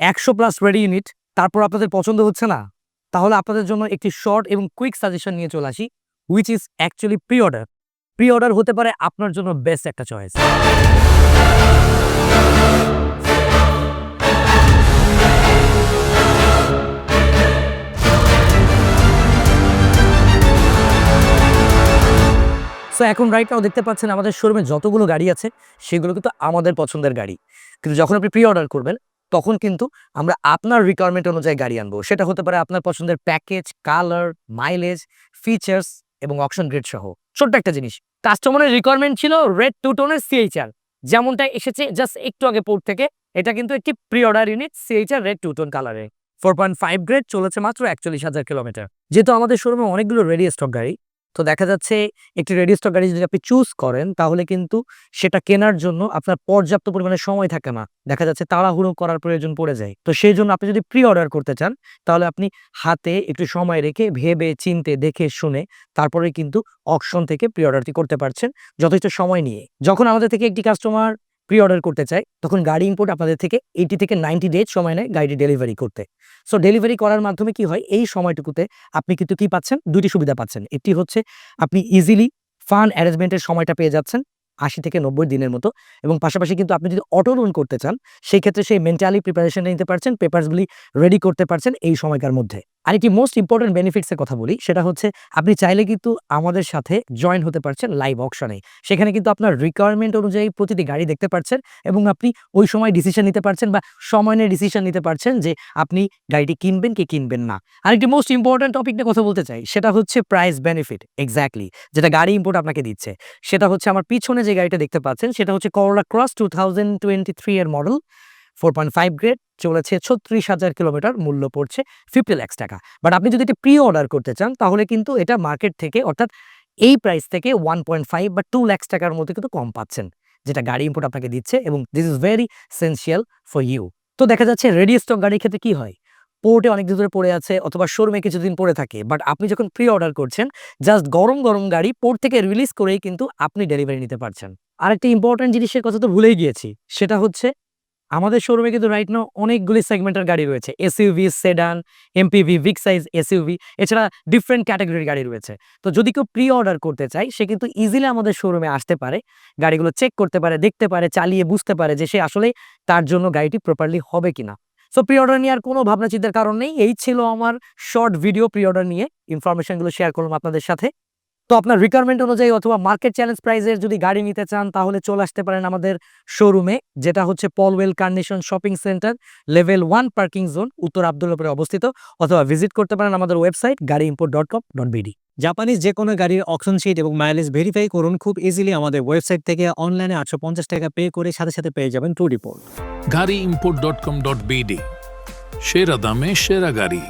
একশো plus ready unit তারপর আপনাদের পছন্দ হচ্ছে না, তাহলে আপনাদের জন্য একটি শর্ট এবং কুইক সাজেশন নিয়ে চলে আসি which is actually pre order pre order হতে পারে আপনার জন্য বেস্ট একটা চয়েস সো এখন রাইট দেখতে পাচ্ছেন আমাদের শোরুমে যতগুলো গাড়ি আছে, সেগুলো কিন্তু আমাদের পছন্দের গাড়ি। কিন্তু যখন আপনি প্রি অর্ডার করবেন তখন কিন্তু আমরা আপনার রিকোয়ারমেন্ট অনুযায়ী গাড়ি আনব। সেটা হতে পারে আপনার পছন্দের প্যাকেজ কালার মাইলেজ ফিচার্স এবং অপশন গ্রেড সহ। ছোট্ট একটা জিনিস কাস্টমারের রিকোয়ারমেন্ট ছিল রেড টু টোনের সিএইচআর যেমনটা এসেছে জাস্ট একটু আগে পোর্ট থেকে, এটা কিন্তু একটি pre order unit CHR red two tone কালারে ফোর পয়েন্ট ফাইভ গ্রেড চলেছে মাত্র একচল্লিশ হাজার কিলোমিটার যেহেতু আমাদের শোরুমে অনেকগুলো রেডি স্টক গাড়ি তো দেখা যাচ্ছে একটি রেডি স্টক গাড়ি যদি আপনি চুজ করেন, তাহলে কিন্তু সেটা কেনার জন্য আপনার পর্যাপ্ত পরিমাণে সময় থাকে না। দেখা যাচ্ছে তাড়াহুড়ো করার প্রয়োজন পড়ে যায়। তো সেই জন্য আপনি যদি প্রি অর্ডার করতে চান, তাহলে আপনি হাতে একটু সময় রেখে ভেবে, চিনতে, দেখে, শুনে তারপরে কিন্তু অকশন থেকে প্রি অর্ডারটি করতে পারছেন যথেষ্ট সময় নিয়ে। যখন আমাদের থেকে একটি কাস্টমার প্রি অর্ডার করতে চায়, তখন গাড়ি ইম্পোর্ট আপনাদের থেকে এইটি থেকে নাইনটি ডেজ সময় নেয় গাড়িটি ডেলিভারি করতে। সো ডেলিভারি করার মাধ্যমে কি হয়? এই সময়টুকুতে আপনি কিন্তু কি পাচ্ছেন? দুটি সুবিধা পাচ্ছেন। একটি হচ্ছে আপনি ইজিলি ফান অ্যারেঞ্জমেন্টের সময়টা পেয়ে যাচ্ছেন, আশি থেকে নব্বই দিনের মতো এবং পাশাপাশি কিন্তু আপনি যদি অটো লোন করতে চান, সেই ক্ষেত্রে সেই মেন্টালি প্রিপারেশনটা নিতে পারছেন পেপারসগুলি রেডি করতে পারছেন এই সময়কার মধ্যে। আর একটি মোস্ট ইম্পর্টেন্ট বেনিফিটসের কথা বলি, সেটা হচ্ছে আপনি চাইলে কিন্তু আমাদের সাথে জয়েন হতে পারছেন লাইভ অপশনে সেখানে কিন্তু আপনার রিকোয়ারমেন্ট অনুযায়ী প্রতিটি গাড়ি দেখতে পাচ্ছেন এবং আপনি ওই সময় ডিসিশন নিতে পারছেন বা সময় নিয়ে ডিসিশন নিতে পারছেন যে আপনি গাড়িটি কিনবেন কি কিনবেন না। আর একটি মোস্ট ইম্পর্টেন্ট টপিক নিয়ে কথা বলতে চাই, সেটা হচ্ছে প্রাইস বেনিফিট এক্স্যাক্টলি যেটা গাড়ি ইম্পোর্ট আপনাকে দিচ্ছে। সেটা হচ্ছে আমার পিছনে যে গাড়িটা দেখতে পাচ্ছেন, সেটা হচ্ছে Corolla Cross two thousand twenty three এর model four point five grade চলেছে ছত্রিশ হাজার কিলোমিটার, মূল্য পড়ছে ফিফটি ল্যাক্স টাকা। বাট আপনি যদি এটা প্রি অর্ডার করতে চান, তাহলে কিন্তু এটা মার্কেট থেকে, অর্থাৎ এই প্রাইস থেকে ওয়ান পয়েন্ট ফাইভ বা টু ল্যাক্স টাকার মধ্যে কিন্তু কম পাচ্ছেন, যেটা গাড়ি ইম্পোর্ট আপনাকে দিচ্ছে এবং this is very essential for you তো দেখা যাচ্ছে রেডি স্টক গাড়ির ক্ষেত্রে কি হয়? পোর্টে অনেক দিন ধরে পড়ে আছে, অথবা শোরুমে কিছুদিন পড়ে থাকে বাট আপনি যখন প্রি অর্ডার করছেন জাস্ট গরম গরম গাড়ি পোর্ট থেকে রিলিজ করেই কিন্তু আপনি ডেলিভারি নিতে পারছেন। আরেকটা ইম্পর্টেন্ট জিনিসের কথা তো ভুলেই গিয়েছি, সেটা হচ্ছে আমাদের শোরুমে কিন্তু রাইট নাও অনেকগুলি সেগমেন্টের গাড়ি রয়েছে। SUV sedan MPV big size SUV এছাড়া ডিফারেন্ট ক্যাটাগরির গাড়ি রয়েছে। তো যদি কেউ প্রি অর্ডার করতে চায়, সে কিন্তু ইজিলি আমাদের শোরুমে আসতে পারে, গাড়িগুলো চেক করতে পারে, দেখতে পারে, চালিয়ে বুঝতে পারে যে সে আসলে তার জন্য গাড়িটি প্রপারলি হবে কিনা। সো প্রি অর্ডার নিয়ে আর কোনো ভাবনা চিন্তার কারণ নেই। এই ছিল আমার শর্ট ভিডিও প্রি অর্ডার নিয়ে ইনফরমেশনগুলো শেয়ার করলাম আপনাদের সাথে। তো আপনার রিকোয়ারমেন্ট অনুযায়ী অথবা মার্কেট চ্যালেঞ্জ প্রাইজের যদি গাড়ি নিতে চান তাহলে চলে আসতে পারেন আমাদের শোরুমে যেটা হচ্ছে Polwel Carnation shopping centre level one parking zone উত্তর আবদুল্লাপুরে অবস্থিত অথবা ভিজিট করতে পারেন আমাদের website gari import dot com dot BD Japanese যে কোনো গাড়ির অকশন শিট এবং মাইলেজ ভেরিফাই করুন খুব ইজিলি আমাদের ওয়েবসাইট থেকে অনলাইনে আটশো পঞ্চাশ টাকা পে করে সাথে সাথে পেয়ে যাবেন two report gari import dot com dot BD সেরা দামে সেরা গাড়ি।